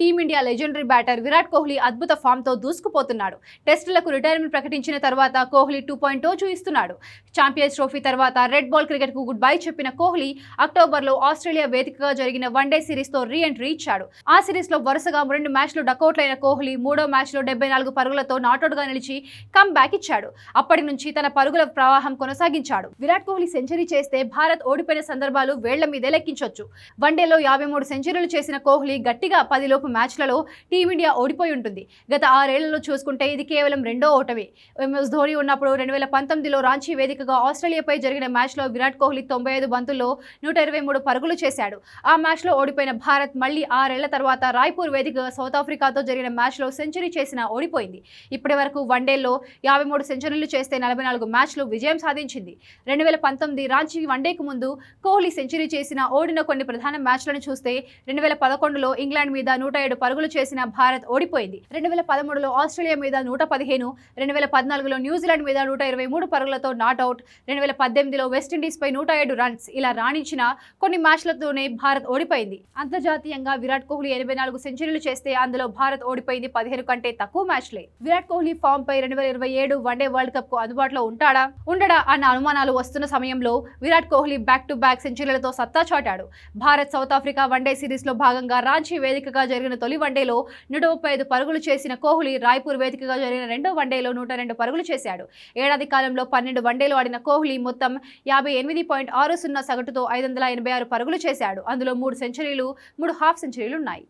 Team India legendary batter Virat Kohli అద్భుత ఫామ్తో దూసుకుపోతున్నాడు. టెస్టులకు రిటైర్మెంట్ ప్రకటించిన తర్వాత కోహ్లీ టూ పాయింట్ చూయిస్తున్నాడు. ఛాంపియన్స్ ట్రోఫీ తర్వాత రెడ్ బాల్ క్రికెట్కు గుడ్ బై చెప్పిన కోహ్లీ అక్టోబర్లో ఆస్ట్రేలియా వేదికగా జరిగిన వన్డే సిరీస్తో రీ ఎంట్రీ ఇచ్చాడు. ఆ సిరీస్లో వరుసగా రెండు మ్యాచ్లు డకౌట్లైన కోహ్లీ మూడో మ్యాచ్లో డెబ్బై నాలుగు పరుగులతో నాటౌట్గా నిలిచి కమ్ బ్యాక్ ఇచ్చాడు. అప్పటి నుంచి తన పరుగుల ప్రవాహం కొనసాగించాడు. విరాట్ కోహ్లీ సెంచరీ చేస్తే భారత్ ఓడిపోయిన సందర్భాలు వేళ్ళ మీదే లెక్కించొచ్చు. వన్డేలో యాభై మూడు సెంచరీలు చేసిన కోహ్లీ గట్టిగా పదిలోపు మ్యాచ్లలో టీమిండియా ఓడిపోయి ఉంటుంది. గత ఆరేళ్ళలో చూసుకుంటే ఇది కేవలం రెండో ఓటమి. ఎంఎస్ ధోని ఉన్నప్పుడు రెండు వేల పంతొమ్మిదిలో రాంచీ వేదికగా ఆస్ట్రేలియాపై జరిగిన మ్యాచ్లో విరాట్ కోహ్లీ తొంభై ఐదు బంతుల్లో నూట ఇరవై మూడు పరుగులు చేశాడు. ఆ మ్యాచ్లో ఓడిపోయిన భారత్ మళ్ళీ ఆరేళ్ళ తర్వాత రాయ్పూర్ వేదికగా సౌత్ ఆఫ్రికాతో జరిగిన మ్యాచ్లో సెంచరీ చేసిన ఓడిపోయింది. ఇప్పటి వరకు వన్డేల్లో యాభై మూడు సెంచరీలు చేస్తే నలభై నాలుగు మ్యాచ్లు విజయం సాధించింది. రెండు వేల పంతొమ్మిది రాంచీ వన్డేకు ముందు కోహ్లీ సెంచరీ చేసిన ఓడిన కొన్ని ప్రధాన మ్యాచ్లను చూస్తే రెండు వేల పదకొండులో ఇంగ్లాండ్ మీద నూట ఏడు పరుగులు చేసిన భారత్ ఓడిపోయింది. రెండు వేల పదమూడులో ఆస్ట్రేలియా మీద నూట పదిహేను రెండు వేల పద్నాలుగులో న్యూజిలాండ్ మీద నూట ఇరవై మూడు పరుగులతో నాట్అవుట్ రెండు వేల పద్దెనిమిదిలో వెస్టిండీస్ పై నూట ఏడు రన్స్ ఇలా రాణించిన కొన్ని మ్యాచ్లతోనే భారత్ ఓడిపోయింది. అంతర్జాతీయంగా విరాట్ కోహ్లీ ఎనభై నాలుగు సెంచరీలు చేస్తే అందులో భారత్ ఓడిపోయింది పదిహేను కంటే తక్కువ మ్యాచ్లే. విరాట్ కోహ్లీ ఫామ్ పై రెండు వేల ఇరవై ఏడు వన్డే వరల్డ్ కప్కు అందుబాటులో ఉంటాడా? ఉండడా అన్న అనుమానాలు వస్తున్న సమయంలో Virat Kohli back to back సెంచరీలతో సత్తా చాటాడు. Bharat South Africa one day సిరీస్లో భాగంగా రాంచీ వేదికగా జరిగిన జరిగిన తొలి వన్డేలో నూట ముప్పై ఐదు పరుగులు చేసిన కోహ్లీ రాయ్పూర్ వేదికగా జరిగిన రెండో వన్డేలో నూట రెండు పరుగులు చేశాడు. ఏడాది కాలంలో పన్నెండు వన్డేలు ఆడిన కోహ్లీ మొత్తం యాభై ఎనిమిది పాయింట్ ఆరు సున్నా సగటుతో ఐదు వందల ఎనభై ఆరు పరుగులు చేశాడు. అందులో మూడు సెంచరీలు మూడు హాఫ్ సెంచరీలు ఉన్నాయి.